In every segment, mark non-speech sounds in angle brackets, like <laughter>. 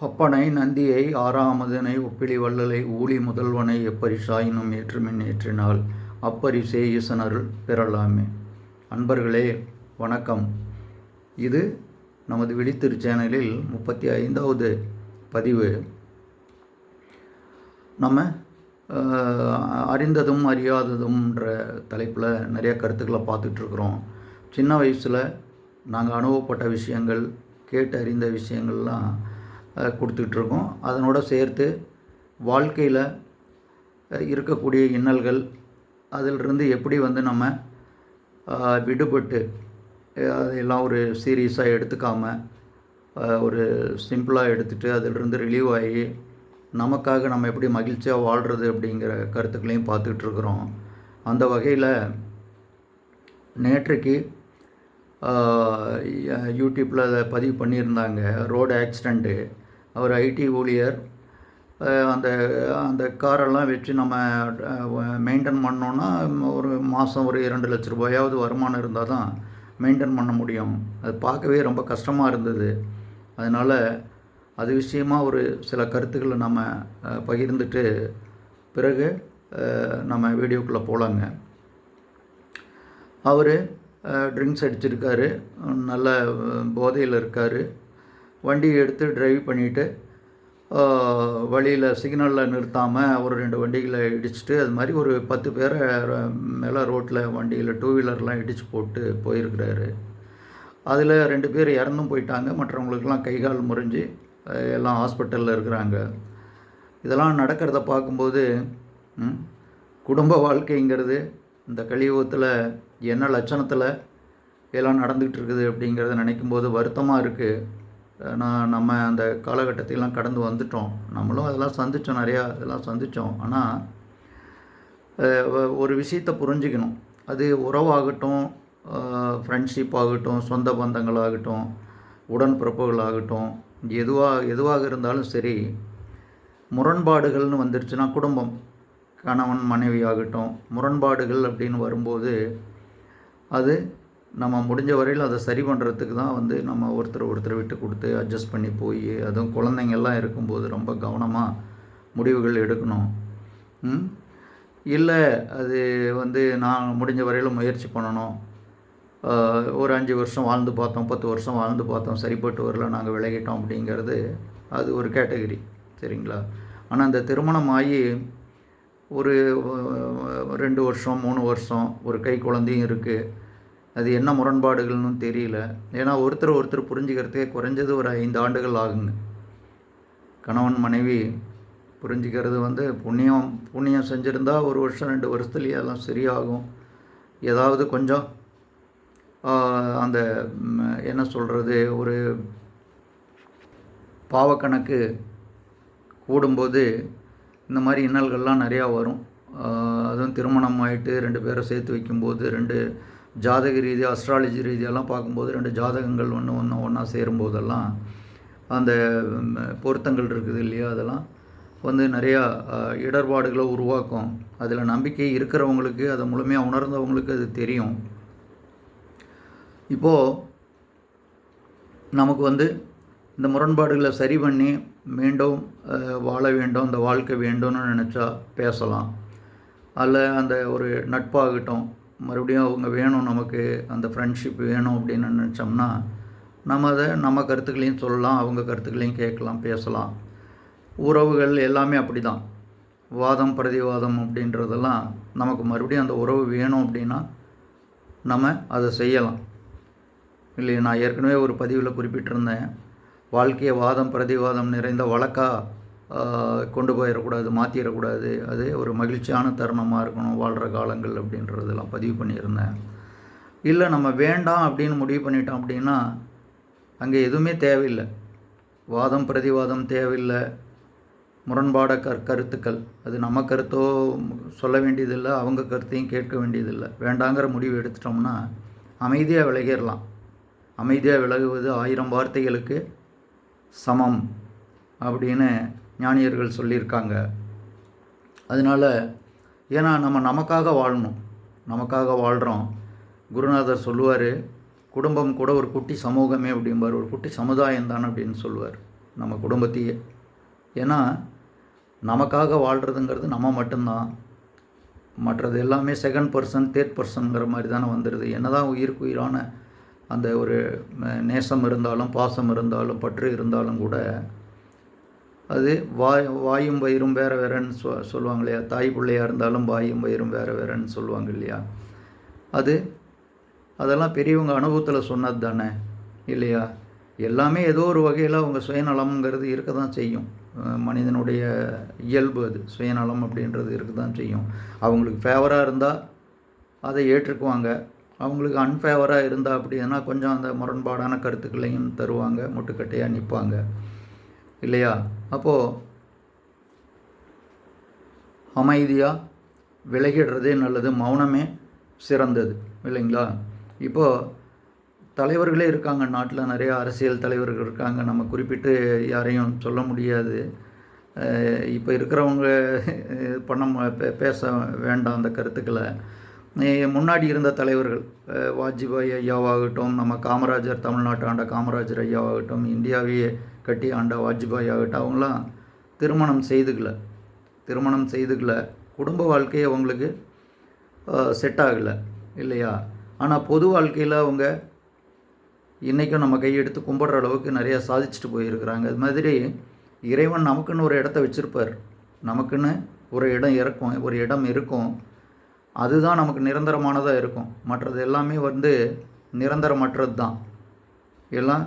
அப்பனை நந்தியை ஆறாமதனை ஒப்பிலி வள்ளலை ஊழி முதல்வனை எப்பரிசாயினும் ஏற்றுமின் ஏற்றினால்? அப்பரிசே ஈசனருள் பெறலாமே. அன்பர்களே வணக்கம். இது நமது விழித்திரு சேனலில் முப்பத்தி ஐந்தாவது பதிவு. நம்ம அறிந்ததும் அறியாததும்ன்ற தலைப்பில் நிறைய கருத்துக்களை பார்த்துட்ருக்குறோம். சின்ன வயசில் நாங்கள் அனுபவப்பட்ட விஷயங்கள் கேட்டு அறிந்த விஷயங்கள்லாம் அஹ், கொடுத்துட்ருக்கோம் அதனோட சேர்த்து வாழ்க்கையில் இருக்கக்கூடிய இன்னல்கள் அதிலிருந்து எப்படி வந்து நம்ம விடுபட்டு அதையெல்லாம் ஒரு சீரியஸாக எடுத்துக்காமல் ஒரு சிம்பிளாக எடுத்துகிட்டு அதிலிருந்து ரிலீவ் ஆகி நமக்காக நம்ம எப்படி மகிழ்ச்சியாக வாழ்கிறது அப்படிங்கிற கருத்துக்களையும் பார்த்துக்கிட்டு இருக்கிறோம் அந்த வகையில் நேற்றைக்கு யூடியூப்பில் அதை பதிவு பண்ணியிருந்தாங்க. ரோடு ஆக்சிடெண்ட்டு அவர் ஐடி ஊழியர். அந்த அந்த காரெல்லாம் வச்சு நம்ம மெயின்டைன் பண்ணோன்னா ஒரு மாதம் ஒரு இரண்டு லட்ச ரூபாயாவது வருமானம் இருந்தால் தான் மெயின்டைன் பண்ண முடியும். அது பார்க்கவே ரொம்ப கஷ்டமாக இருந்தது. அதனால் அது விஷயமா ஒரு சில கருத்துக்களை நம்ம பகிர்ந்துட்டு பிறகு நம்ம வீடியோக்குள்ளே போகலாங்க அவர் ட்ரிங்க்ஸ் அடிச்சிருக்காரு. நல்ல போதையில் இருக்கார். வண்டியை எடுத்து டிரைவ் பண்ணிவிட்டு வழியில் சிக்னலில் நிறுத்தாமல் ஒரு ரெண்டு வண்டிகளை இடிச்சிட்டு அது மாதிரி ஒரு பத்து பேரை மேலே ரோட்டில் வண்டியில் டூ வீலர்லாம் இடித்து போட்டு போயிருக்கிறாரு. அதில் ரெண்டு பேர் இறந்தும் போயிட்டாங்க. மற்றவங்களுக்கெல்லாம் கை கால் முறிஞ்சு எல்லாம் ஹாஸ்பிட்டலில் இருக்கிறாங்க. இதெல்லாம் நடக்கிறத பார்க்கும்போது குடும்ப வாழ்க்கைங்கிறது இந்த கலியுகத்தில் என்ன லட்சணத்தில் எல்லாம் நடந்துக்கிட்டு இருக்குது அப்படிங்கிறத நினைக்கும்போது வருத்தமாக இருக்குது நான் நம்ம அந்த காலகட்டத்தையெல்லாம் கடந்து வந்துட்டோம். நம்மளும் அதெல்லாம் சந்தித்தோம் நிறையா இதெல்லாம் சந்தித்தோம் ஆனால் ஒரு விஷயத்தை புரிஞ்சுக்கணும். அது உறவாகட்டும் ஃப்ரெண்ட்ஷிப் ஆகட்டும் சொந்த பந்தங்களாகட்டும் உடன்பிறப்புகளாகட்டும் எதுவாக எதுவாக இருந்தாலும் சரி முரண்பாடுகள்னு வந்துருச்சுன்னா குடும்பம் கணவன் மனைவி ஆகட்டும் முரண்பாடுகள் அப்படின்னு வரும்போது அது நம்ம முடிஞ்ச வரையில் அதை சரி பண்ணுறதுக்கு தான் வந்து நம்ம ஒருத்தர் ஒருத்தர் விட்டு கொடுத்து அட்ஜஸ்ட் பண்ணி போய் அதுவும் குழந்தைங்கள்லாம் இருக்கும்போது ரொம்ப கவனமாக முடிவுகள் எடுக்கணும். இல்லை அது வந்து நான் முடிஞ்ச வரையில் முயற்சி பண்ணணும். ஒரு அஞ்சு வருஷம் வாழ்ந்து பார்த்தோம் பத்து வருஷம் வாழ்ந்து பார்த்தோம் சரிப்பட்டு வரல நாங்கள் விலகிட்டோம் அப்படிங்கிறது அது ஒரு கேட்டகரி சரிங்களா? ஆனால் இந்த திருமணம் ஆகி ஒரு ரெண்டு வருஷம் மூணு வருஷம் ஒரு கை குழந்தையும் இருக்குது அது என்ன முரண்பாடுகள்னு தெரியல. ஏன்னா ஒருத்தர் ஒருத்தர் புரிஞ்சுக்கிறதுக்கே குறைஞ்சது ஒரு ஐந்து ஆண்டுகள் ஆகுங்க. கணவன் மனைவி புரிஞ்சுக்கிறது வந்து புண்ணியம் புண்ணியம் செஞ்சுருந்தா ஒரு வருஷம் ரெண்டு வருஷத்துலேயே எல்லாம் சரியாகும். ஏதாவது கொஞ்சம் அந்த என்ன சொல்கிறது ஒரு பாவக்கணக்கு கூடும்போது இந்த மாதிரி இன்னல்கள்லாம் நிறையா வரும். அதுவும் திருமணம் ஆயிட்டு ரெண்டு பேரை சேர்த்து வைக்கும்போது ரெண்டு ஜாதக ரீதியாக அஸ்ட்ராலஜி ரீதியெல்லாம் பார்க்கும்போது ரெண்டு ஜாதகங்கள் ஒன்று ஒன்று ஒன்றா சேரும்போதெல்லாம் அந்த பொருத்தங்கள் இருக்குது இல்லையா? அதெல்லாம் வந்து நிறையா இடர்பாடுகளை உருவாக்கும். அதில் நம்பிக்கை இருக்கிறவங்களுக்கு அதை முழுமையாக உணர்ந்தவங்களுக்கு அது தெரியும். இப்போது நமக்கு வந்து இந்த முரண்பாடுகளை சரி பண்ணி மீண்டும் வாழ வேண்டும் அந்த வாழ்க்கை வேண்டும்னு நினச்சா பேசலாம். அதில் அந்த ஒரு நட்பாகட்டும் மறுபடியும் அவங்க வேணும் நமக்கு அந்த ஃப்ரெண்ட்ஷிப் வேணும் அப்படின்னு நினச்சோம்னா நம்ம அதை நம்ம கருத்துக்களையும் சொல்லலாம் அவங்க கருத்துக்களையும் கேட்கலாம் பேசலாம். உறவுகள் எல்லாமே அப்படி தான் வாதம் பிரதிவாதம் அப்படின்றதெல்லாம் நமக்கு மறுபடியும் அந்த உறவு வேணும் அப்படின்னா நம்ம அதை செய்யலாம். இல்லை நான் ஏற்கனவே ஒரு பதிவில் குறிப்பிட்டிருந்தேன். வாழ்க்கையை வாதம் பிரதிவாதம் நிறைந்த வழக்காக கொண்டு போயிடக்கூடாது மாற்றிடக்கூடாது அது ஒரு மகிழ்ச்சியான தருணமாக இருக்கணும் வாழ்கிற காலங்கள் அப்படின்றதெல்லாம் பதிவு பண்ணியிருந்தேன். இல்லை நம்ம வேண்டாம் அப்படின்னு முடிவு பண்ணிட்டோம் அப்படின்னா அங்கே எதுவுமே தேவையில்லை. வாதம் பிரதிவாதம் தேவையில்லை. முரண்பாட கற் கருத்துக்கள். அது நம்ம கருத்தோ சொல்ல வேண்டியதில்லை அவங்க கருத்தையும் கேட்க வேண்டியதில்லை. வேண்டாங்கிற முடிவு எடுத்துட்டோம்னா அமைதியாக விலகிடலாம். அமைதியாக விலகுவது ஆயிரம் வார்த்தைகளுக்கு சமம் அப்படின்னு ஞானியர்கள் சொல்லியிருக்காங்க. அதனால் ஏன்னா நம்ம நமக்காக வாழணும். நமக்காக வாழ்கிறோம் குருநாதர் சொல்லுவார் குடும்பம் கூட ஒரு குட்டி சமூகமே அப்படிம்பார். ஒரு குட்டி சமுதாயம் தான் அப்படின்னு சொல்லுவார். நம்ம குடும்பத்தையே. ஏன்னா நமக்காக வாழ்கிறதுங்கிறது நம்ம மட்டும்தான். மற்றது எல்லாமே செகண்ட் பர்சன் தேர்ட் பர்சனுங்கிற மாதிரி தானே வந்துடுது என்னதான் உயிருக்கு உயிரான அந்த ஒரு நேசம் இருந்தாலும் பாசம் இருந்தாலும் பற்று இருந்தாலும் கூட அது வாய் வாயும் வயிறும் வேறு வேறன்னு சொ சொல்லுவாங்க இல்லையா தாய் பிள்ளையாக இருந்தாலும் வாயும் வயிறும் வேறு வேறன்னு சொல்லுவாங்க இல்லையா அது அதெல்லாம் பெரியவங்க அனுபவத்தில் சொன்னது தானே இல்லையா? எல்லாமே ஏதோ ஒரு வகையில் அவங்க சுயநலம்ங்கிறது இருக்க தான் செய்யும் மனிதனுடைய இயல்பு அது. சுயநலம் அப்படின்றது இருக்க தான் செய்யும். அவங்களுக்கு ஃபேவராக இருந்தால் அதை ஏற்றுக்குவாங்க. அவங்களுக்கு அன்ஃபேவராக இருந்தால் அப்படின்னா கொஞ்சம் அந்த முரண்பாடான கருத்துக்களையும் தருவாங்க முட்டுக்கட்டையாக நிற்பாங்க இல்லையா? அப்போது அமைதியாக விலகிடுறதே நல்லது. மௌனமே சிறந்தது. இல்லைங்களா? இப்போது தலைவர்களே இருக்காங்க. நாட்டில் நிறைய அரசியல் தலைவர்கள் இருக்காங்க. நம்ம குறிப்பிட்டு யாரையும் சொல்ல முடியாது. இப்போ இருக்கிறவங்க பண்ண மு- பேச வேண்டாம் அந்த கருத்துக்களை. முன்னாடி இருந்த தலைவர்கள் வாஜ்பாய் ஐயாவாகட்டும் நம்ம காமராஜர் தமிழ்நாட்டாண்ட காமராஜர் ஐயாவாகட்டும் இந்தியாவையே கட்டி ஆண்ட வாஜ்பாய் ஆகட்டும் அவங்களாம் திருமணம் செய்துக்கல. திருமணம் செய்துக்கல. குடும்ப வாழ்க்கையை அவங்களுக்கு செட் ஆகலை. இல்லையா? ஆனால் பொது வாழ்க்கையில் அவங்க இன்றைக்கும் நம்ம கையெடுத்து கும்பிட்ற அளவுக்கு நிறையா சாதிச்சுட்டு போயிருக்கிறாங்க. அது மாதிரி இறைவன் நமக்குன்னு ஒரு இடத்த வச்சுருப்பார். நமக்குன்னு ஒரு இடம் இருக்கும் ஒரு இடம் இருக்கும். அதுதான் நமக்கு நிரந்தரமானதாக இருக்கும். மற்றது எல்லாமே வந்து நிரந்தரமற்றது தான். எல்லாம்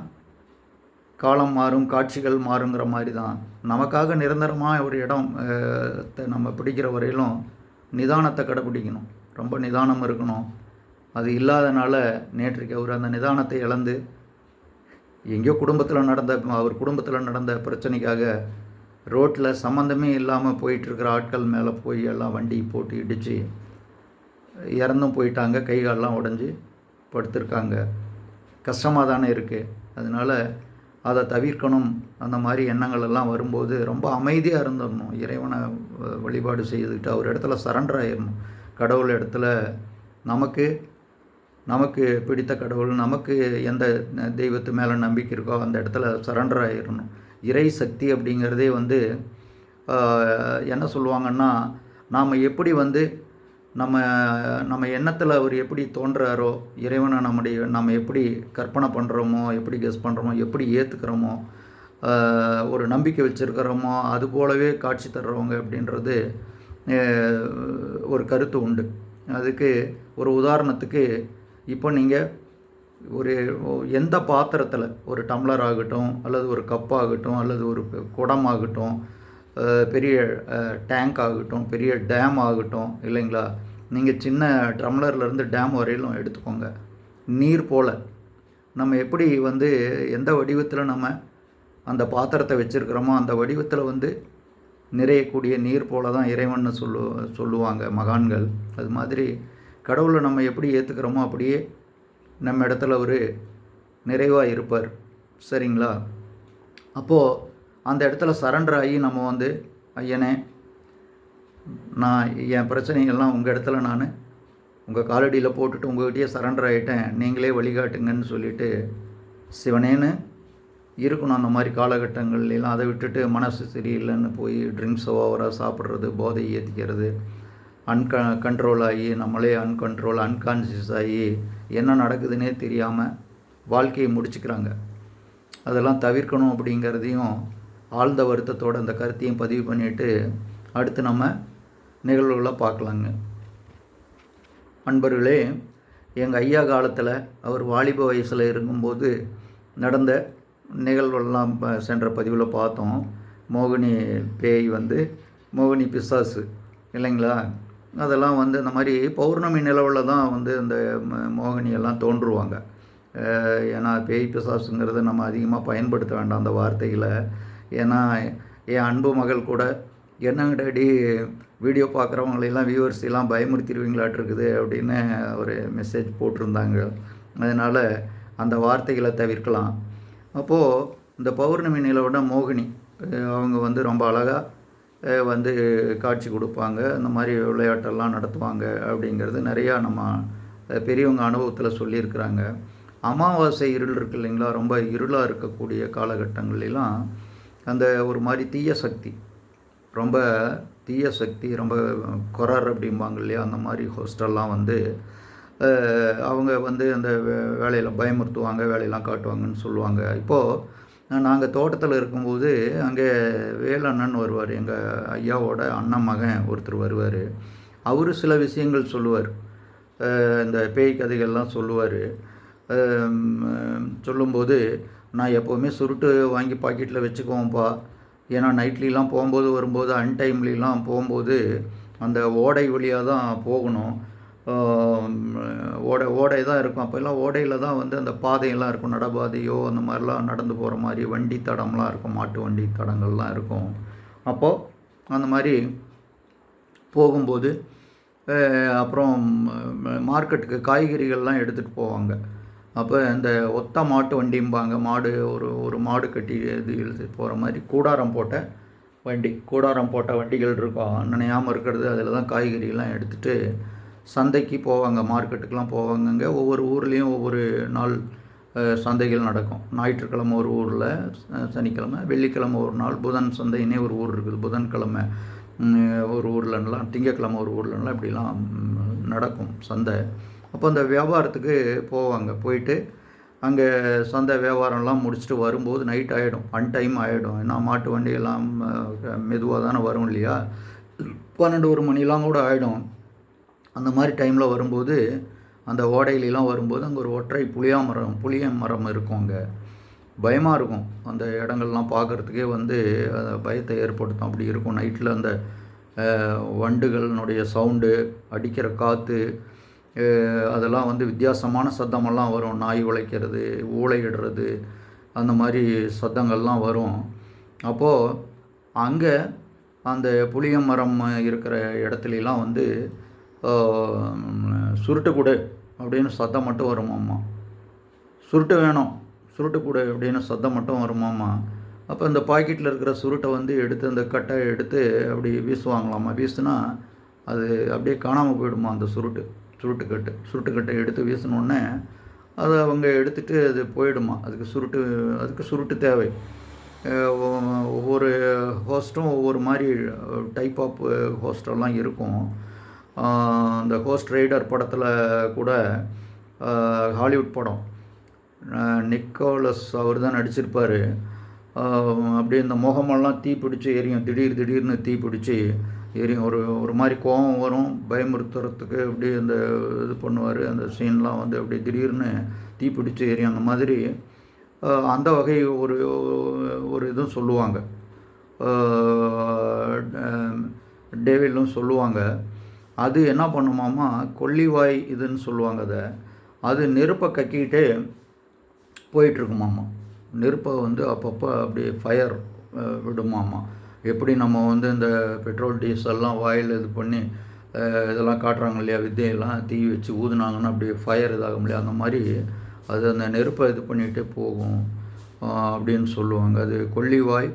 காலம் மாறும் காட்சிகள் மாறுங்கிற மாதிரி தான் நமக்காக நிரந்தரமாக ஒரு இடம் த- நம்ம பிடிக்கிற வரையிலும் நிதானத்தை கடைப்பிடிக்கணும் ரொம்ப நிதானம் இருக்கணும். அது இல்லாதனால நேற்றைக்கு அவர் அந்த நிதானத்தை இழந்து எங்கேயோ குடும்பத்தில் நடந்த அவர் குடும்பத்தில் நடந்த பிரச்சனைக்காக ரோட்டில் சம்மந்தமே இல்லாமல் போயிட்டுருக்கிற ஆட்கள் மேலே போய் எல்லாம் வண்டி போட்டு இடித்து இறந்தும் போயிட்டாங்க. கை கால்லாம் உடஞ்சி படுத்திருக்காங்க. கஷ்டமாக தானே இருக்குது அதனால் அதை தவிர்க்கணும். அந்த மாதிரி எண்ணங்கள் எல்லாம் வரும்போது ரொம்ப அமைதியாக இருந்துடணும். இறைவனை வ- வழிபாடு செய்துக்கிட்டு அவர் இடத்துல சரண்டர் ஆயிடணும். கடவுள் இடத்துல நமக்கு நமக்கு பிடித்த கடவுள் நமக்கு எந்த தெய்வத்து மேலே நம்பிக்கை இருக்கோ அந்த இடத்துல சரண்டர் ஆகிடணும் இறை சக்தி அப்படிங்கிறதே வந்து என்ன சொல்லுவாங்கன்னா நாம் எப்படி வந்து நம்ம நம்ம எண்ணத்தில் அவர் எப்படி தோன்றாரோ இறைவனை நம்முடைய நம்ம எப்படி கற்பனை பண்ணுறோமோ எப்படி கெஸ் பண்ணுறோமோ எப்படி ஏற்றுக்கிறோமோ ஒரு நம்பிக்கை வச்சுருக்கிறோமோ அது போலவே காட்சி தர்றவங்க அப்படின்றது ஒரு கருத்து உண்டு. அதுக்கு ஒரு உதாரணத்துக்கு இப்போ நீங்கள் ஒரு எந்த பாத்திரத்தில் ஒரு டம்ளர் ஆகட்டும் அல்லது ஒரு கப் ஆகட்டும் அல்லது ஒரு குடம் ஆகட்டும் பெரிய டேங்க் ஆகட்டும் பெரிய டேம் ஆகட்டும் இல்லைங்களா? நீங்கள் சின்ன ட்ரம்ளர்லேருந்து டேம் வரையிலும் எடுத்துக்கோங்க. நீர் போல். நம்ம எப்படி வந்து எந்த வடிவத்தில் நம்ம அந்த பாத்திரத்தை வச்சுருக்கிறோமோ அந்த வடிவத்தில் வந்து நிறையக்கூடிய நீர் போல தான் இறைவன்னு சொல்லு சொல்லுவாங்க மகான்கள். அது மாதிரி கடவுளை நம்ம எப்படி ஏற்றுக்கிறோமோ அப்படியே நம்ம இடத்துல ஒரு நிறைவாக இருப்பார். சரிங்களா? அப்போது அந்த இடத்துல சரண்டர் ஆகி நம்ம வந்து ஐயனே நான் என் பிரச்சனைகள்லாம் உங்கள் இடத்துல நான் உங்கள் காலடியில் போட்டுட்டு உங்கள்கிட்டயே சரண்டர் ஆகிட்டேன் நீங்களே வழிகாட்டுங்கன்னு சொல்லிட்டு சிவனேன்னு இருக்கணும் அந்த மாதிரி காலகட்டங்கள்லாம் அதை விட்டுட்டு மனசு சரியில்லைன்னு போய் ட்ரிங்க்ஸ் ஓவராக சாப்பிட்றது போதை ஏற்றிக்கிறது அன்க கண்ட்ரோல் ஆகி நம்மளே அன்கண்ட்ரோல் அன்கான்சியஸ் ஆகி என்ன நடக்குதுன்னே தெரியாமல் வாழ்க்கையை முடிச்சுக்கிறாங்க. அதெல்லாம் தவிர்க்கணும் அப்படிங்கிறதையும் ஆழ்ந்த வருத்தத்தோட அந்த கருத்தையும் பதிவு பண்ணிட்டு அடுத்து நம்ம நிகழ்வுகளை பார்க்கலாங்க. அன்பர்களே எங்கள் ஐயா காலத்தில் அவர் வாலிப வயசில் இருக்கும்போது நடந்த நிகழ்வெல்லாம் சென்ற பதிவில் பார்த்தோம். மோகினி பேய் வந்து மோகினி பிசாசு இல்லைங்களா? அதெல்லாம் வந்து இந்த மாதிரி பௌர்ணமி நிலவில் தான் வந்து இந்த ம- தோன்றுவாங்க. ஏன்னா பேய் பிசாசுங்கிறத நம்ம அதிகமாக பயன்படுத்த வேண்டாம் அந்த வார்த்தைகளை. ஏன்னா என் அன்பு மகள் கூட என்னங்க வீடியோ பார்க்குறவங்களெல்லாம் வியூவர்ஸ் எல்லாம் பயமுறுத்திடுவீங்களாட்டிருக்குது அப்படின்னு ஒரு மெசேஜ் போட்டிருந்தாங்க. அதனால் அந்த வார்த்தைகளை தவிர்க்கலாம். அப்போது இந்த பௌர்ணமி நிலவோட மோகினி அவங்க வந்து ரொம்ப அழகாக வந்து காட்சி கொடுப்பாங்க. இந்த மாதிரி விளையாட்டெல்லாம் நடத்துவாங்க அப்படிங்கிறது நிறையா நம்ம பெரியவங்க அனுபவத்தில் சொல்லியிருக்கிறாங்க. அமாவாசை இருள் இருக்கு இல்லைங்களா? ரொம்ப இருளாக இருக்கக்கூடிய காலகட்டங்களிலாம் அந்த ஒரு மாதிரி தீய சக்தி ரொம்ப தீய சக்தி ரொம்ப கொரர் அப்படிம்பாங்க இல்லையா? அந்த மாதிரி ஹோஸ்டல்லாம் வந்து அவங்க வந்து அந்த வேலையில் பயமுறுத்துவாங்க வேலையெல்லாம் காட்டுவாங்கன்னு சொல்லுவாங்க. இப்போது நாங்கள் தோட்டத்தில் இருக்கும்போது அங்கே வேலண்ணன் வருவார் எங்கள் ஐயாவோட அண்ணன் மகன் ஒருத்தர் வருவார். அவர் சில விஷயங்கள் சொல்லுவார். இந்த பேய் கதைகள்லாம் சொல்லுவார். சொல்லும்போது நான் எப்போவுமே சுருட்டு வாங்கி பாக்கெட்டில் வச்சுக்குவோம்ப்பா. ஏன்னா நைட்லிலாம் போகும்போது வரும்போது அன்டைம்லிலாம் போகும்போது அந்த ஓடை வழியாக தான் போகணும் ஓடை ஓடை தான் இருக்கும். அப்போல்லாம் ஓடையில் தான் வந்து அந்த பாதையெல்லாம் இருக்கும். நடபாதையோ அந்த மாதிரிலாம் நடந்து போகிற மாதிரி வண்டி தடம்லாம் இருக்கும். மாட்டு வண்டி தடங்கள்லாம் இருக்கும். அப்போது அந்த மாதிரி போகும்போது அப்புறம் மார்க்கெட்டுக்கு காய்கறிகள்லாம் எடுத்துகிட்டு போவாங்க. அப்போ இந்த ஒத்த மாட்டு வண்டிம்பாங்க. மாடு ஒரு ஒரு மாடு கட்டி இது இழுத்துட்டு போகிற மாதிரி கூடாரம் போட்ட வண்டி. கூடாரம் போட்ட வண்டிகள் இருக்கும். நினையாமல் இருக்கிறது. அதில் தான் காய்கறிகள்லாம் எடுத்துகிட்டு சந்தைக்கு போவாங்க. மார்க்கெட்டுக்கெலாம் போவாங்கங்க. ஒவ்வொரு ஊர்லேயும் ஒவ்வொரு நாள் சந்தைகள் நடக்கும். ஞாயிற்றுக்கிழமை ஒரு ஊரில் சனிக்கிழமை வெள்ளிக்கிழமை ஒரு நாள் புதன் சந்தைன்னே ஒரு ஊர் இருக்குது. புதன்கிழமை ஒரு ஊர்லலாம் திங்கக்கிழமை ஒரு ஊர்லலாம் இப்படிலாம் நடக்கும் சந்தை. அப்போ அந்த வியாபாரத்துக்கு போவாங்க. போயிட்டு அங்கே சந்தை வியாபாரம்லாம் முடிச்சுட்டு வரும்போது நைட் ஆகிடும் அன் டைம் ஆகிடும் ஏன்னா மாட்டு வண்டியெல்லாம் மெதுவாக தானே வரும் இல்லையா? பன்னெண்டு ஒரு மணிலாம் கூட ஆகிடும் அந்த மாதிரி டைமில் வரும்போது அந்த ஓடையிலலாம் வரும்போது அங்கே ஒரு ஒற்றை புளியா மரம் புளிய மரம் இருக்கும் அங்கே. பயமாக இருக்கும். அந்த இடங்கள்லாம் பார்க்குறதுக்கே வந்து அது பயத்தை ஏற்படுத்தும். அப்படி இருக்கும். நைட்டில் அந்த வண்டுகளினுடைய சவுண்டு அடிக்கிற காற்று அதெல்லாம் வந்து வித்தியாசமான சத்தமெல்லாம் வரும். நாய் உழைக்கிறது ஊழையிடுறது அந்த மாதிரி சத்தங்கள்லாம் வரும். அப்போது அங்கே அந்த புளிய மரம் இருக்கிற இடத்துலலாம் வந்து ஆஹ், சுருட்டு கொடு அப்படின்னு சத்தம் மட்டும் வருமாம்மா. சுருட்டு வேணும். சுருட்டு கொடு அப்படின்னு சத்தம் மட்டும் வருமாம்மா. அப்போ இந்த பாக்கெட்டில் இருக்கிற சுருட்டை வந்து எடுத்து அந்த கட்டை எடுத்து அப்படி வீசுவாங்களாம்மா. வீசுனா அது அப்படியே காணாமல் போயிடுமா அந்த சுருட்டு? சுருட்டுக்கட்டு சுருட்டுக்கட்டை எடுத்து வீசினோடனே அதை அவங்க எடுத்துட்டு அது போயிடுமா. அதுக்கு சுருட்டு அதுக்கு சுருட்டு தேவை. ஒவ்வொரு ஹோஸ்ட்டும் ஒவ்வொரு மாதிரி டைப் ஆஃப் ஹோஸ்டெல்லாம் இருக்கும். அந்த ஹோஸ்ட் ரைடர் படத்தில் கூட ஹாலிவுட் படம். நிக்கோலஸ் அவர் தான் நடிச்சிருப்பார். அப்படியே இந்த முகமெல்லாம் தீ பிடிச்சி எரியும். திடீர் திடீர்னு தீ பிடிச்சி எரி ஒரு ஒரு மாதிரி கோபம் வரும். பயமுறுத்துறதுக்கு அப்படியே அந்த இது பண்ணுவார் அந்த சீன்லாம் வந்து அப்படியே திடீர்னு தீப்பிடிச்சு பிடிச்சி அந்த மாதிரி அந்த வகை ஒரு ஒரு இதுவும் சொல்லுவாங்க. டேவிலும் சொல்லுவாங்க. அது என்ன பண்ணுமாமா கொல்லிவாய் இதுன்னு சொல்லுவாங்க அதை. அது நெருப்பை கக்கிக்கிட்டே போயிட்டுருக்குமாமா. நெருப்பை வந்து அப்பப்போ அப்படியே ஃபயர் விடுமாமா. எப்படி நம்ம வந்து இந்த பெட்ரோல் டீசல்லாம் வாயில் இது பண்ணி இதெல்லாம் காட்டுறாங்க இல்லையா வித்தையெல்லாம் தீ வச்சு ஊதுனாங்கன்னா அப்படியே ஃபயர் இதாகும் இல்லையா? அந்த மாதிரி அது அந்த நெருப்பை இது பண்ணிகிட்டே போகும் அப்படின்னு சொல்லுவாங்க. அது கொல்லிவாய்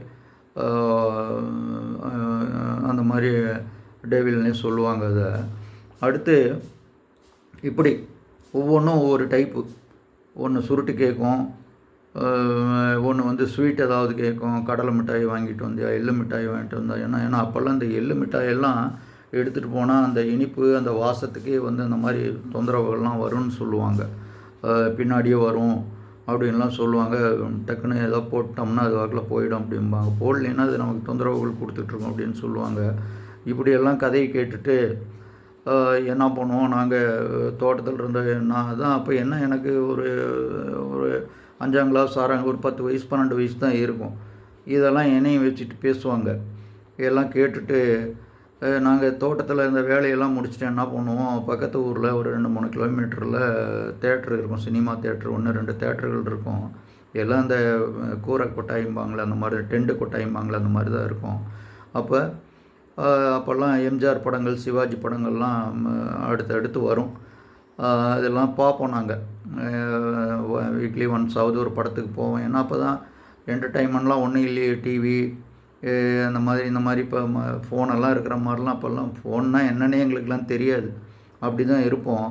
அந்த மாதிரி டேவில்னே சொல்லுவாங்க அதை. அடுத்து இப்படி ஒவ்வொன்றும் ஒவ்வொரு டைப்பு ஒன்று சுருட்டு கேட்கும் ஒன்று வந்து ஸ்வீட் ஏதாவது கேட்கும் கடலை மிட்டாய் வாங்கிட்டு வந்தியா எள்ளு மிட்டாய் வாங்கிட்டு வந்தா ஏன்னா ஏன்னா அப்போல்லாம் இந்த எள்ளு மிட்டாயெல்லாம் எடுத்துகிட்டு போனால் அந்த இனிப்பு அந்த வாசத்துக்கே வந்து அந்த மாதிரி தொந்தரவுகள்லாம் வரும்னு சொல்லுவாங்க. பின்னாடியே வரும் அப்படின்லாம் சொல்லுவாங்க. டக்குன்னு ஏதோ போட்டோம்னா அது வாக்கில் போயிடும் அப்படிம்பாங்க. போடலைன்னா அது நமக்கு தொந்தரவுகள் கொடுத்துட்ருக்கோம் அப்படின்னு சொல்லுவாங்க. இப்படியெல்லாம் கதையை கேட்டுட்டு என்ன பண்ணுவோம்? நாங்கள் தோட்டத்தில் இருந்த நான் தான் அப்போ என்ன எனக்கு ஒரு ஒரு அஞ்சாம் கிளாஸ் ஆறாம் ஒரு பத்து வயசு பன்னெண்டு வயசு தான் இருக்கும். இதெல்லாம் என்னையும் வச்சுட்டு பேசுவாங்க. இதெல்லாம் கேட்டுட்டு நாங்கள் தோட்டத்தில் இந்த வேலையெல்லாம் முடிச்சுட்டு என்ன பண்ணுவோம்? பக்கத்து ஊரில் ஒரு ரெண்டு மூணு கிலோமீட்டரில் தேட்ரு இருக்கும். சினிமா தேட்ரு ஒன்று ரெண்டு தேட்டர்கள் இருக்கும். எல்லாம் இந்த கூரை கொட்டாயும்பாங்களே அந்த மாதிரி டெண்டு கொட்டாயும்பாங்களே அந்த மாதிரி தான் இருக்கும். அப்போ அப்போல்லாம் எம்ஜிஆர் படங்கள் சிவாஜி படங்கள்லாம் அடுத்து அடுத்து வரும். அதெல்லாம் பார்ப்போம் நாங்கள் வீக்லி ஒன்ஸ் ஆகுது ஒரு படத்துக்கு போவோம் ஏன்னா அப்போ தான் என்டர்டைன்மெண்ட்லாம் ஒன்றும் இல்லையே டிவி அந்த மாதிரி இந்த மாதிரி இப்போ ம ஃபோனெல்லாம் இருக்கிற மாதிரிலாம் அப்போல்லாம் ஃபோன்னா என்னன்னே எங்களுக்கெல்லாம் தெரியாது. அப்படி தான் இருப்போம்.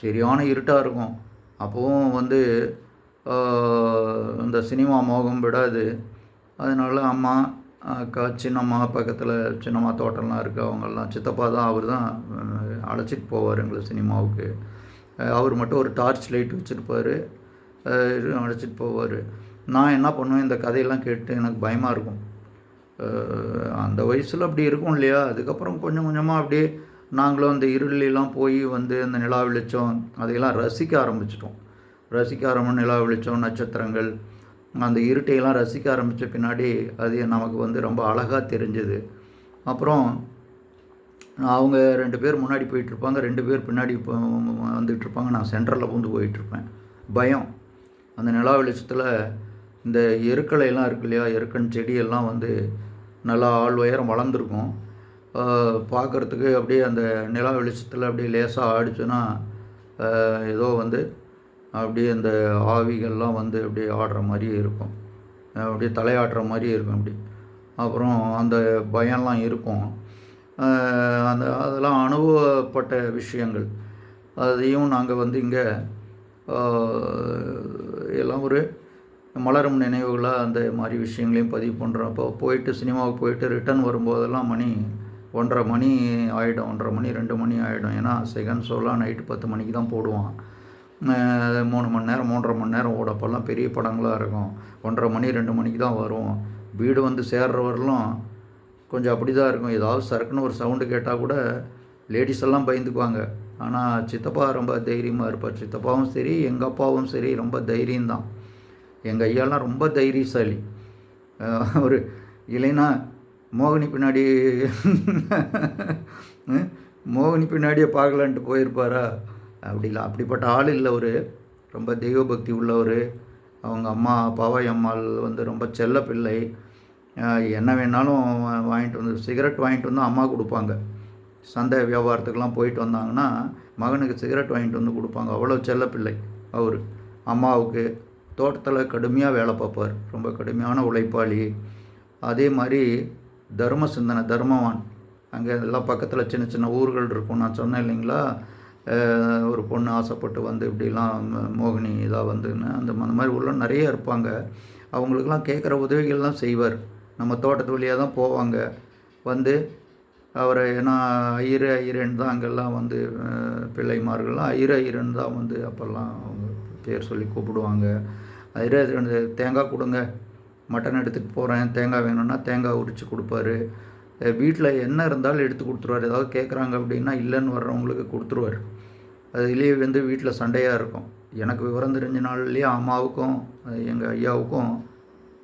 சரியான இருட்டாக இருக்கும். அப்போவும் வந்து இந்த சினிமா மோகம் விடாது. அதனால அம்மா அக்கா சின்னம்மா பக்கத்தில் சின்னம்மா தோட்டம்லாம் இருக்குது அவங்கெல்லாம் சித்தப்பா தான் அவர் தான் அழைச்சிட்டு போவார் எங்களை சினிமாவுக்கு. அவர் மட்டும் ஒரு டார்ச் லைட் வச்சுருப்பார். அழைச்சிட்டு போவார். நான் என்ன பண்ணுவேன்? இந்த கதையெல்லாம் கேட்டு எனக்கு பயமாக இருக்கும். அந்த வயசில் அப்படி இருக்கும் இல்லையா? அதுக்கப்புறம் கொஞ்சம் கொஞ்சமாக அப்படியே நாங்களும் அந்த இருளெல்லாம் போய் வந்து அந்த நிலா வெளிச்சம் அதையெல்லாம் ரசிக்க ஆரம்பிச்சிட்டோம். ரசிக்க ஆரம்பம் நிலா வெளிச்சம் நட்சத்திரங்கள் அந்த இருட்டையெல்லாம் ரசிக்க ஆரம்பித்த பின்னாடி அது நமக்கு வந்து ரொம்ப அழகாக தெரிஞ்சது. அப்புறம் அவங்க ரெண்டு பேர் முன்னாடி போயிட்டுருப்பாங்க ரெண்டு பேர் பின்னாடி இப்போ வந்துட்டு இருப்பாங்க நான் சென்டரில் பூந்து போயிட்டுருப்பேன். பயம். அந்த நிலா வெளிச்சத்தில் இந்த எருக்கலையெல்லாம் இருக்கு இல்லையா? எருக்கன் செடியெல்லாம் வந்து நல்லா ஆள் உயரம் வளர்ந்துருக்கும். பார்க்குறதுக்கு அப்படியே அந்த நிலா வெளிச்சத்தில் அப்படியே லேசாக ஆடிச்சுன்னா ஏதோ வந்து அப்படியே அந்த ஆவிகள்லாம் வந்து அப்படியே ஆடுற மாதிரியே இருக்கும். அப்படியே தலையாடுற மாதிரியே இருக்கும் அப்படி. அப்புறம் அந்த பயம்லாம் இருக்கும். அந்த அதெல்லாம் அனுபவப்பட்ட விஷயங்கள். அதையும் நாங்கள் வந்து இங்கே எல்லாம் ஒரு மலரும் நினைவுகளாக அந்த மாதிரி விஷயங்களையும் பதிவு பண்ணுறோம் அப்போ போயிட்டு சினிமாவுக்கு போயிட்டு ரிட்டர்ன் வரும்போதெல்லாம் மணி ஒன்றரை மணி ஆகிடும் ஒன்றரை மணி ரெண்டு மணி ஆகிடும் ஏன்னா செகண்ட் ஷோலாம் நைட்டு பத்து மணிக்கு தான் போடுவான். மூணு மணி நேரம் மூன்றரை மணி நேரம் ஓடப்பெல்லாம் பெரிய படங்களாக இருக்கும். ஒன்றரை மணி ரெண்டு மணிக்கு தான் வரும். வீடு வந்து சேர்ற கொஞ்சம் அப்படி தான் இருக்கும். ஏதாவது சரக்குன்னு ஒரு சவுண்டு கேட்டால் கூட லேடிஸ் எல்லாம் பயந்துக்குவாங்க. ஆனால் சித்தப்பா ரொம்ப தைரியமாக இருப்பார். சித்தப்பாவும் சரி எங்கள் அப்பாவும் சரி ரொம்ப தைரியம்தான். எங்கள் ஐயாலாம் ரொம்ப தைரியசாலி. ஒரு இல்லைன்னா மோகினி பின்னாடி மோகினி பின்னாடியே பார்க்கலான்ட்டு போயிருப்பாரா? அப்படி இல்லை அப்படிப்பட்ட ஆள் இல்லை ஒரு ரொம்ப தெய்வபக்தி உள்ளவர். அவங்க அம்மா பாவாய் அம்மாள் வந்து ரொம்ப செல்ல பிள்ளை. என்ன வேணாலும் வாங்கிட்டு வந்து சிகரெட் வாங்கிட்டு வந்து அம்மா கொடுப்பாங்க. சந்தை வியாபாரத்துக்கெலாம் போயிட்டு வந்தாங்கன்னா மகனுக்கு சிகரெட் வாங்கிட்டு வந்து கொடுப்பாங்க. அவ்வளோ செல்ல பிள்ளை அவர். அம்மாவுக்கு தோட்டத்தில் கடுமையாக வேலை பார்ப்பார். ரொம்ப கடுமையான உழைப்பாளி. அதே மாதிரி தர்ம சிந்தனை தர்மவான். அங்கே எல்லாம் பக்கத்தில் சின்ன சின்ன ஊர்கள் இருக்கும். நான் சொன்னேன் இல்லைங்களா? ஒரு பொண்ணு ஆசைப்பட்டு வந்து இப்படிலாம் ம- மோகினி இதாக வந்துன்னு அந்த அந்த மாதிரி உள்ள நிறைய இருப்பாங்க. அவங்களுக்கெல்லாம் கேட்குற உதவிகள்லாம் செய்வார். நம்ம தோட்டத்து வழியாக தான் போவாங்க. வந்து அவரை ஏன்னா ஐயரு ஐயரன் தான் அங்கெல்லாம் வந்து பிள்ளைமார்கள்லாம் ஐயரு ஐயரன் தான் வந்து அப்போல்லாம் அவங்க பேர் சொல்லி கூப்பிடுவாங்க. ஐயரு ஐயரன் தேங்காய் கொடுங்க. மட்டன் எடுத்துகிட்டு போகிறேன் தேங்காய் வேணும்னா தேங்காய் உரித்து கொடுப்பாரு. வீட்டில் என்ன இருந்தாலும் எடுத்து கொடுத்துருவார். ஏதாவது கேட்குறாங்க அப்படின்னா இல்லைன்னு வர்றவங்களுக்கு கொடுத்துருவார். அதுலேயே வந்து வீட்டில் சண்டையாக இருக்கும். எனக்கு விவரம் தெரிஞ்ச நாள்லேயே அம்மாவுக்கும் எங்கள் ஐயாவுக்கும்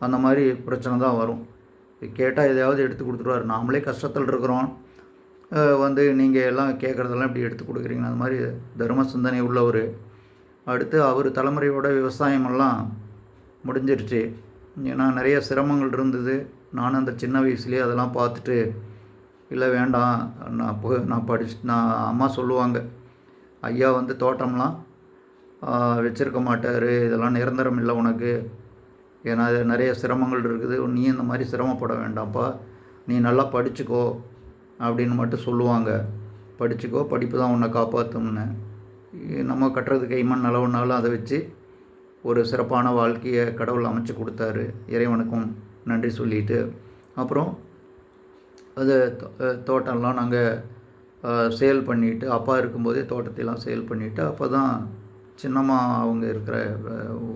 அந்த மாதிரி பிரச்சனை தான் வரும். கேட்டால் எதையாவது எடுத்து கொடுத்துருவார். நாமளே கஷ்டத்தில் இருக்கிறோம். வந்து நீங்கள் எல்லாம் கேட்குறதெல்லாம் இப்படி எடுத்து கொடுக்குறீங்க. அந்த மாதிரி தர்ம சிந்தனை உள்ளவர். அடுத்து அவர் தலைமுறையோட விவசாயமெல்லாம் முடிஞ்சிருச்சு. ஏன்னா நிறைய சிரமங்கள் இருந்தது. நானும் அந்த சின்ன வயசுலேயே அதெல்லாம் பார்த்துட்டு இல்லை வேண்டாம். நான் போ நான் படிச்சு நான் அம்மா சொல்லுவாங்க. ஐயா வந்து தோட்டம்லாம் வச்சுருக்க மாட்டார். இதெல்லாம் நிரந்தரம் இல்லை உனக்கு. ஏன்னா நிறைய சிரமங்கள் இருக்குது. நீ இந்த மாதிரி சிரமப்பட வேண்டாம்ப்பா. நீ நல்லா படிச்சுக்கோ அப்படின்னு மட்டும் சொல்லுவாங்க. படிச்சுக்கோ படிப்பு தான் உன்னை காப்பாற்றும்னு நம்ம கட்டுறது கைமண் நிலவுனாலும் அதை வச்சு ஒரு சிறப்பான வாழ்க்கையை கடவுள் அமைச்சு கொடுத்தாரு. இறைவனுக்கும் நன்றி சொல்லிட்டு. அப்புறம் அது தோ- தோட்டம்லாம் நாங்கள் சேல் பண்ணிவிட்டு அப்பா இருக்கும்போதே தோட்டத்தையெல்லாம் சேல் பண்ணிவிட்டு அப்போ தான் சின்னம்மா அவங்க இருக்கிற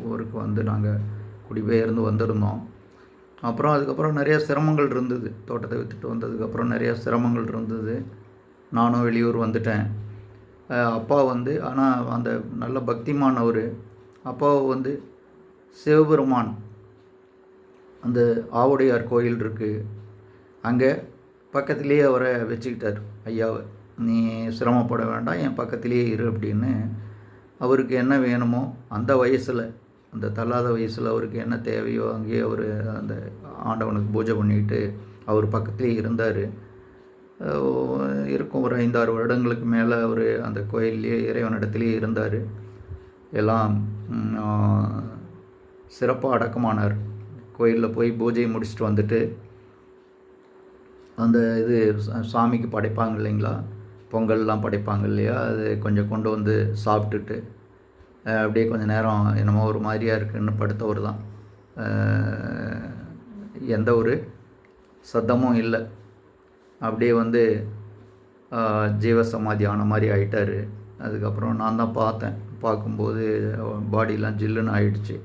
ஊருக்கு வந்து நாங்கள் குடிபெயர்ந்து வந்திருந்தோம். அப்புறம் அதுக்கப்புறம் நிறைய சிரமங்கள் இருந்தது. தோட்டத்தை விற்றுட்டு வந்ததுக்கப்புறம் நிறைய சிரமங்கள் இருந்தது. நானும் வெளியூர் வந்துட்டேன். அப்பா வந்து ஆனால் அந்த நல்ல பக்திமான் அவர். அப்பாவை வந்து சிவபெருமான். அந்த ஆவுடையார் கோயில் இருக்குது அங்கே பக்கத்திலேயே அவரை வச்சுக்கிட்டார் ஐயாவை. நீ சிரமப்பட வேண்டாம் என் பக்கத்திலேயே இரு அப்படின்னு அவருக்கு என்ன வேணுமோ அந்த வயசில் அந்த தள்ளாத வயசில் அவருக்கு என்ன தேவையோ அங்கேயே அவர் அந்த ஆண்டவனுக்கு பூஜை பண்ணிட்டு அவர் பக்கத்துலேயே இருந்தார். இருக்கும். ஒரு ஐந்தாறு வருடங்களுக்கு மேலே அவர் அந்த கோயில்லையே இறைவனிடத்துலேயே இருந்தார். எல்லாம் சிறப்பாக அடக்கமானார். கோயிலில் போய் பூஜையை முடிச்சுட்டு வந்துட்டு அந்த இது சா- சாமிக்கு படைப்பாங்க இல்லைங்களா? பொங்கல்லாம் படைப்பாங்க இல்லையா? அது கொஞ்சம் கொண்டு வந்து சாப்பிட்டுட்டு அப்படியே கொஞ்சம் நேரம் என்னமோ ஒரு மாதிரியாக இருக்குன்னு படுத்தவர் தான். எந்த ஒரு சத்தமும் இல்லை. அப்படியே வந்து ஜீவசமாதி ஆன மாதிரி ஆயிட்டார். அதுக்கப்புறம் நான் தான் பார்த்தேன். பார்க்கும்போது பாடிலாம் ஜில்லுன்னு ஆயிடுச்சு.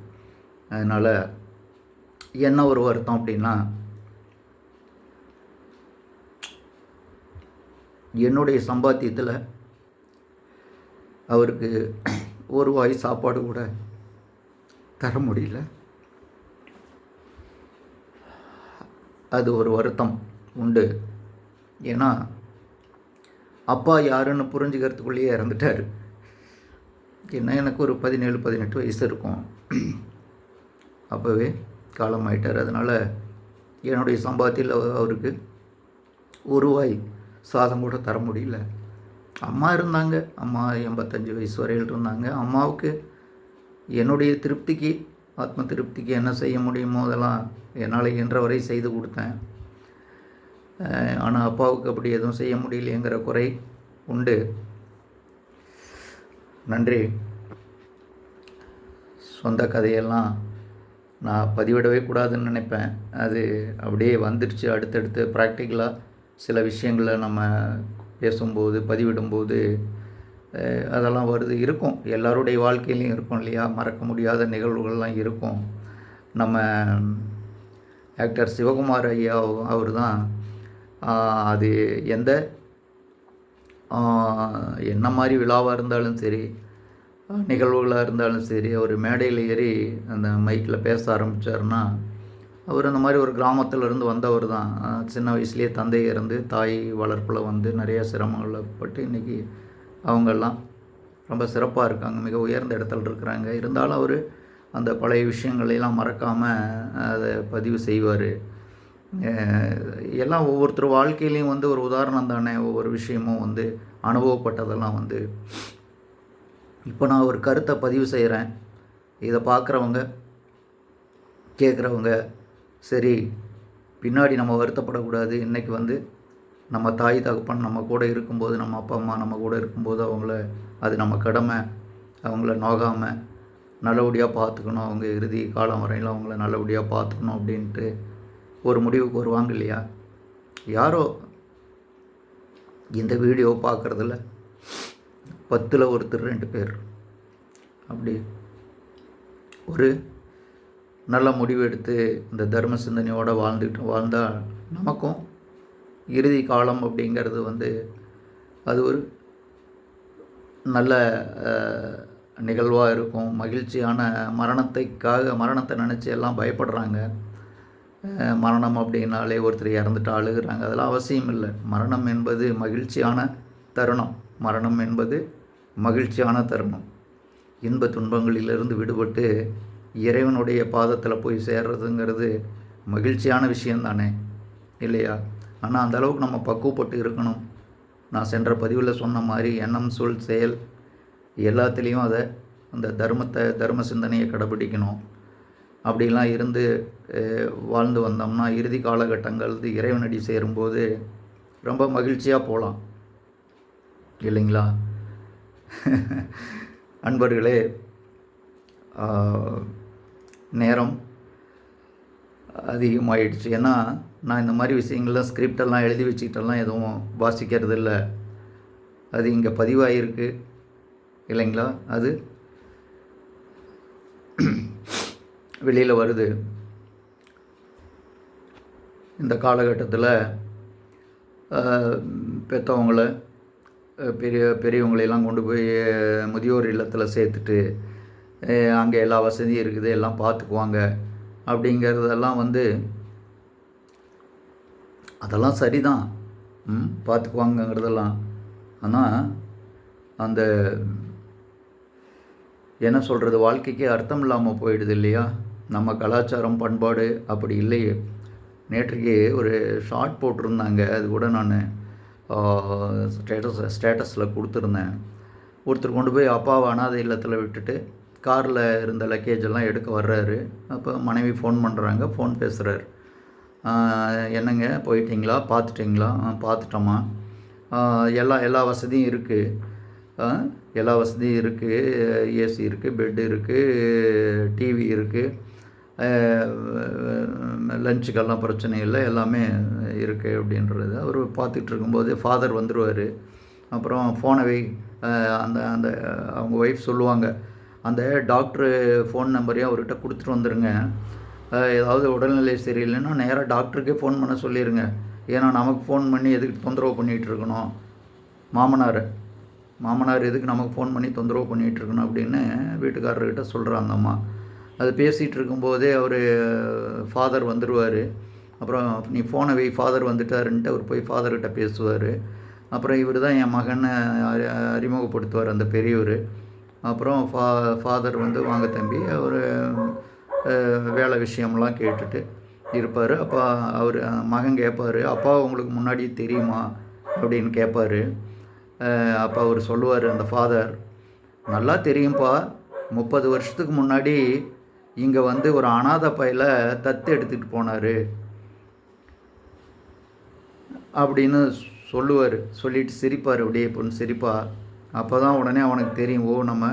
அதனால் என்ன ஒரு வருத்தம் அப்படின்னா என்னுடைய சம்பாத்தியத்தில் அவருக்கு ஒரு வாய் சாப்பாடு கூட தர முடியல. அது ஒரு வருத்தம் உண்டு. ஏன்னா அப்பா யாருன்னு புரிஞ்சுக்கிறதுக்குள்ளேயே இறந்துட்டார். என்ன எனக்கு ஒரு பதினேழு பதினெட்டு வயசு இருக்கும். அப்போவே காலமாயிட்டார் அதனால் என்னுடைய சம்பாத்தியில் அவருக்கு ஒரு வாய் சாதம் கூட தர முடியல. அம்மா இருந்தாங்க. அம்மா எண்பத்தஞ்சு வயசு வரையில் இருந்தாங்க. அம்மாவுக்கு என்னுடைய திருப்திக்கு ஆத்ம திருப்திக்கு என்ன செய்ய முடியுமோ அதெல்லாம் என்னால் இன்ற வரை செய்து கொடுத்தேன். ஆனால் அப்பாவுக்கு அப்படி எதுவும் செய்ய முடியலையேங்கிற குறை உண்டு. நன்றி. சொந்த கதையெல்லாம் நான் பதிவிடவே கூடாதுன்னு நினைப்பேன். அது அப்படியே வந்துடுச்சு. அடுத்தடுத்து ப்ராக்டிக்கலாக சில விஷயங்களை நம்ம பேசும்போது பதிவிடும்போது அதெல்லாம் வருது. இருக்கும். எல்லாருடைய வாழ்க்கையிலையும் இருக்கும் இல்லையா? மறக்க முடியாத நிகழ்வுகள்லாம் இருக்கும். நம்ம ஆக்டர் சிவகுமார் ஐயா அவர் தான் அது எந்த என்ன மாதிரி விழாவாக இருந்தாலும் சரி நிகழ்வுகளாக இருந்தாலும் சரி அவர் மேடையில் ஏறி அந்த மைக்கில் பேச ஆரம்பித்தாருன்னா அவர் அந்த மாதிரி ஒரு கிராமத்துல இருந்து வந்தவர் தான். சின்ன வயசுலேயே தந்தை இறந்து தாய் வளர்ப்பில் வந்து நிறையா சிரமங்களை பட்டு இன்றைக்கி அவங்கெல்லாம் ரொம்ப சிறப்பாக இருக்காங்க. மிக உயர்ந்த இடத்துல இருக்கிறாங்க. இருந்தாலும் அவர் அந்த பழைய விஷயங்களையெல்லாம் மறக்காமல் அதை பதிவு செய்வார். எல்லாம் ஒவ்வொருத்தர் வாழ்க்கையிலையும் வந்து ஒரு உதாரணம் தானே. ஒவ்வொரு விஷயமும் வந்து அனுபவப்பட்டதெல்லாம் வந்து. இப்போ நான் ஒரு கருத்தை பதிவு செய்கிறேன் இதை பார்க்குறவங்க கேட்குறவங்க சரி பின்னாடி நம்ம வருத்தப்படக்கூடாது. இன்றைக்கி வந்து நம்ம தாய் தகப்பன் நம்ம கூட இருக்கும்போது நம்ம அப்பா அம்மா நம்ம கூட இருக்கும்போது அவங்கள அது நம்ம கடமை. அவங்கள நோகாமல் நல்லபடியாக பார்த்துக்கணும். அவங்க இறுதி காலம் வரையிலும் அவங்கள நல்லபடியாக பார்த்துக்கணும் அப்படின்ட்டு ஒரு முடிவுக்கு வருவாங்க இல்லையா? யாரோ இந்த வீடியோ பார்க்குறதுல பத்தில் ஒருத்தர் ரெண்டு பேர். அப்படி ஒரு நல்ல முடிவு எடுத்து இந்த தர்ம சிந்தனையோடு வாழ்ந்துட்டு வாழ்ந்தால் நமக்கும் இறுதி காலம் அப்படிங்கிறது வந்து அது ஒரு நல்ல நிகழ்வாக இருக்கும். மகிழ்ச்சியான மரணத்தைக்காக மரணத்தை நினச்சி எல்லாம் பயப்படுறாங்க. மரணம் அப்படின்னாலே ஒருத்தர் இறந்துட்டு அழுகுறாங்க. அதெல்லாம் அவசியம் இல்லை. மரணம் என்பது மகிழ்ச்சியான தருணம். மரணம் என்பது மகிழ்ச்சியான தருணம். இன்ப துன்பங்களிலிருந்து விடுபட்டு இறைவனுடைய பாதத்தில் போய் சேர்றதுங்கிறது மகிழ்ச்சியான விஷயந்தானே இல்லையா? ஆனால் அந்த அளவுக்கு நம்ம பக்குவப்பட்டு இருக்கணும். நான் சென்ற பதிவில் சொன்ன மாதிரி எண்ணம் சொல் செயல் எல்லாத்துலேயும் அதை அந்த தர்மத்தை தர்ம சிந்தனையை கடைபிடிக்கணும். அப்படிலாம் இருந்து வாழ்ந்து வந்தோம்னா இறுதி காலகட்டங்கள் இறைவனடி சேரும்போது ரொம்ப மகிழ்ச்சியாக போகலாம் இல்லைங்களா? <laughs> அன்பர்களே நேரம் அதிகமாகிடுச்சு ஏன்னா நான் இந்த மாதிரி விஷயங்கள்லாம் ஸ்கிரிப்டெல்லாம் எழுதி வச்சுக்கிட்டெல்லாம் எதுவும் வாசிக்கிறது இல்லை அது இங்கே பதிவாகிருக்கு இல்லைங்களா? அது வெளியில் வருது. இந்த காலகட்டத்தில் பெற்றவங்கள பெரிய பெரியவங்களையெல்லாம் கொண்டு போய் முதியோர் இல்லத்தில் சேர்த்துட்டு அங்கே எல்லா வசதியும் இருக்குது எல்லாம் பார்த்துக்குவாங்க அப்படிங்கிறதெல்லாம் வந்து அதெல்லாம் சரிதான். ம் பார்த்துக்குவாங்கங்கிறதெல்லாம் ஆனால் அந்த என்ன சொல்கிறது வாழ்க்கைக்கு அர்த்தம் இல்லாமல் போயிடுது இல்லையா? நம்ம கலாச்சாரம் பண்பாடு அப்படி இல்லையே. நேற்றுக்கு ஒரு ஷார்ட் போட்டிருந்தாங்க அது கூட நான் ஸ்டேட்டஸ் ஸ்டேட்டஸில் கொடுத்துருந்தேன். ஒருத்தர் கொண்டு போய் அப்பாவை அனாதை இல்லத்தில் விட்டுட்டு காரில் இருந்த லக்கேஜ் எல்லாம் எடுக்க வர்றாரு. அப்போ மனைவி ஃபோன் பண்ணுறாங்க ஃபோன் பேசுகிறாரு என்னங்க போயிட்டீங்களா? பார்த்துட்டிங்களா? பார்த்துட்டோமா எல்லா எல்லா வசதியும் இருக்குது எல்லா வசதியும் இருக்குது ஏசி இருக்குது பெட்டு இருக்குது டிவி இருக்குது லஞ்சுக்கெல்லாம் பிரச்சனை இல்லை எல்லாமே இருக்குது அப்படின்றது. அவர் பார்த்துட்டு இருக்கும்போது ஃபாதர் வந்துடுவார் அப்புறம் ஃபோனை வை அந்த அந்த அவங்க ஒய்ஃப் சொல்லுவாங்க. அந்த டாக்டரு ஃபோன் நம்பரையும் அவர்கிட்ட கொடுத்துட்டு வந்துடுங்க ஏதாவது உடல்நிலை சரியில்லைன்னா நேராக டாக்டருக்கே ஃபோன் பண்ண சொல்லிடுங்க ஏன்னா நமக்கு ஃபோன் பண்ணி எதுக்கு தொந்தரவு பண்ணிகிட்டு இருக்கணும்? மாமனார். மாமனார் எதுக்கு நமக்கு ஃபோன் பண்ணி தொந்தரவு பண்ணிகிட்டு இருக்கணும் அப்படின்னு வீட்டுக்காரர்கிட்ட சொல்கிறாங்க அம்மா. அது பேசிகிட்டு இருக்கும்போதே அவர் ஃபாதர் வந்துடுவார் அப்புறம் நீ ஃபோனை வை ஃபாதர் வந்துட்டாருன்ட்டு அவர் போய் ஃபாதர்கிட்ட பேசுவார். அப்புறம் இவர் தான் என் மகனை அறி அறிமுகப்படுத்துவார் அந்த பெரியவர். அப்புறம் ஃபா ஃபாதர் வந்து வாங்க தம்பி அவர் வேலை விஷயம்லாம் கேட்டுட்டு இருப்பார். அப்போ அவர் மகன் கேட்பார் அப்பா உங்களுக்கு முன்னாடி தெரியுமா? அப்படின்னு கேட்பாரு அப்போ அவர் சொல்லுவார் அந்த ஃபாதர் நல்லா தெரியும்ப்பா முப்பது வருஷத்துக்கு முன்னாடி இங்கே வந்து ஒரு அனாதை பையில் தத்து எடுத்துகிட்டு போனார். அப்படின்னு சொல்லுவார். சொல்லிட்டு சிரிப்பார். அப்படியே பொண்ணு சிரிப்பா. அப்போ தான் உடனே அவனுக்கு தெரியும் ஓ நம்ம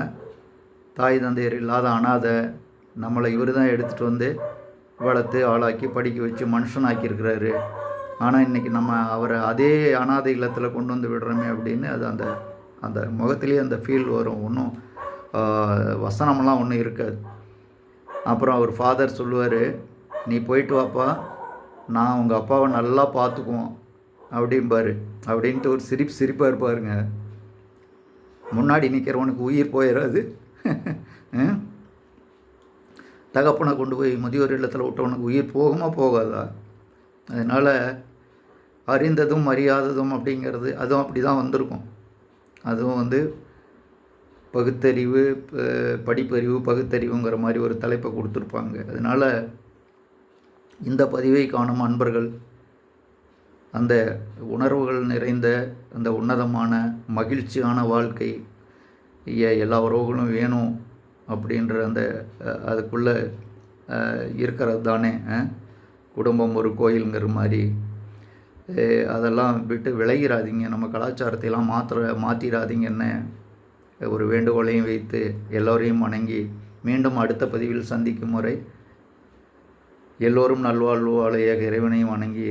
தாய் தந்தையர் இல்லாத அனாதை நம்மளை இவர் தான் எடுத்துகிட்டு வந்து வளர்த்து ஆளாக்கி படிக்க வச்சு மனுஷனாக்கியிருக்கிறாரு. ஆனால் இன்றைக்கி நம்ம அவரை அதே அனாதை இல்லத்தில் கொண்டு வந்து விடுறோமே அப்படின்னு அது அந்த அந்த முகத்துலேயே அந்த ஃபீல் வரும். ஒன்றும் வசனமெல்லாம் ஒன்றும் இருக்காது. அப்புறம் அவர் ஃபாதர் சொல்லுவார் நீ போயிட்டு வாப்பா நான் உங்கள் அப்பாவை நல்லா பார்த்துக்குவோம் அப்படிம்பாரு. அப்படின்ட்டு ஒரு சிரிப்பு சிரிப்பாக இருப்பாருங்க. முன்னாடி நிற்கிறவனுக்கு உயிர் போயிடாது <laughs> தகப்பனை கொண்டு போய் முதியோர் இல்லத்தில் விட்டவனுக்கு உயிர் போகுமா போகாதா? அதனால் அறிந்ததும் அறியாததும் அப்படிங்கிறது அதுவும் அப்படி தான் வந்திருக்கும். அதுவும் வந்து பகுத்தறிவு படிப்பறிவு பகுத்தறிவுங்கிற மாதிரி ஒரு தலைப்பை கொடுத்துருப்பாங்க. அதனால் இந்த பதிவை காணும் அன்பர்கள் அந்த உணர்வுகள் நிறைந்த அந்த உன்னதமான மகிழ்ச்சியான வாழ்க்கை எல்லா உறவுகளும் வேணும் அப்படின்ற அந்த அதுக்குள்ளே இருக்கிறது தானே குடும்பம் ஒரு கோயிலுங்கிற மாதிரி. அதெல்லாம் விட்டு விளையிறாதீங்க நம்ம கலாச்சாரத்தையெல்லாம் மாற்ற மாற்றிடாதீங்கன்னு ஒரு வேண்டுகோளையும் வைத்து எல்லோரையும் வணங்கி மீண்டும் அடுத்த பதிவில் சந்திக்கும் முறை எல்லோரும் நல்வாழ்வு வாழையாக இறைவனையும் வணங்கி